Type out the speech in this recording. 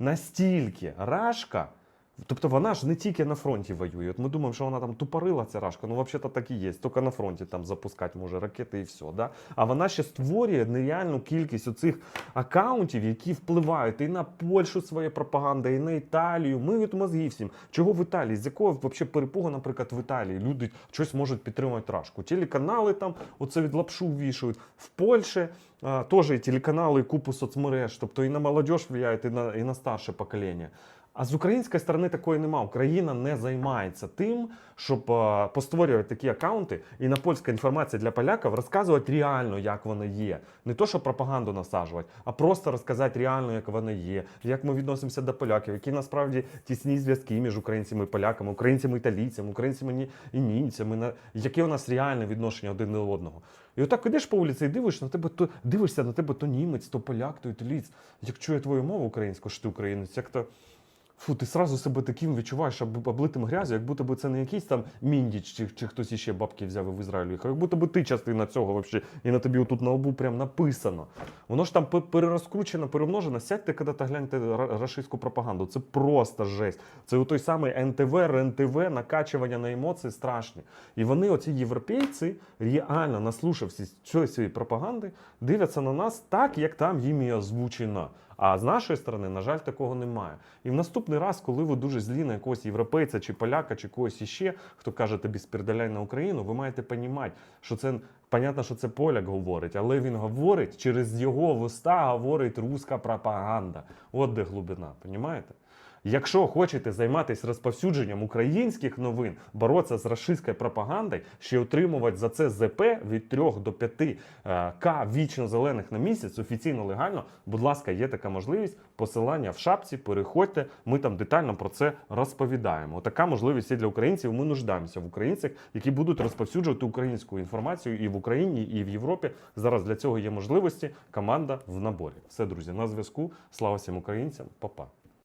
настільки рашка. Тобто вона ж не тільки на фронті воює. От ми думаємо, що вона там тупорила ця рашка. Ну, взагалі-то так і є. Тільки на фронті там запускати може ракети і все. Да? А вона ще створює нереальну кількість оцих акаунтів, які впливають і на Польщу своєю пропагандою, і на Італію. Ми мозги всім. Чого в Італії? З якого взагалі перепугу, наприклад, в Італії люди щось можуть підтримувати рашку? Телеканали там оце від лапшу вішають. В Польщі теж телеканали, і купу соцмереж. Тобто і на молодіж впливають, і на, і на старше покоління. А з української сторони такої нема. Україна не займається тим, щоб е, постворювати такі акаунти і на польська інформація для поляків розказувати реально, як воно є. Не то, щоб пропаганду насаджувати, а просто розказати реально, як воно є, як ми відносимося до поляків, які насправді тісні зв'язки між українцями і поляками, українцями італійцями, українцями і німцями, яке у нас реальне відношення один до одного. І отак ідеш по вулиці і дивишся на тебе, то дивишся на тебе то німець, то поляк, то італієць. Як чує твою мову українську, що ти українець, як то. Фу, ти сразу себе таким відчуваєш об- облитим грязю, як будто би це не якийсь там міндіч чи, чи хтось іще бабки взяв в Ізраїль їхав, як будто би ти частина цього вообще, і на тобі отут на лбу прям написано. Воно ж там перерозкручено, перемножено. Сядьте, коли та гляньте ра- рашистську пропаганду. Це просто жесть. Це у той самий НТВ, РНТВ, накачування на емоції страшні. І вони, оці європейці, реально наслушавшись цієї пропаганди, дивляться на нас так, як там їм і озвучено. А з нашої сторони, на жаль, такого немає. І в наступний раз, коли ви дуже злі на якогось європейця чи поляка, чи когось іще, хто каже тобі спірдаляй на Україну, ви маєте розуміти, що це понятно, що це поляк говорить, але він говорить через його вуста говорить руська пропаганда. От де глибина, розумієте? Якщо хочете займатися розповсюдженням українських новин, боротися з рашистською пропагандою, ще отримувати за це ЗП від 3 до 5 е, К вічно зелених на місяць, офіційно легально, будь ласка, є така можливість. Посилання в шапці, переходьте. Ми там детально про це розповідаємо. Така можливість є для українців. Ми нуждаємося в українцях, які будуть розповсюджувати українську інформацію і в Україні, і в Європі. Зараз для цього є можливості. Команда в наборі. Все, друзі, на зв'язку. Слава всім українцям, Па-па.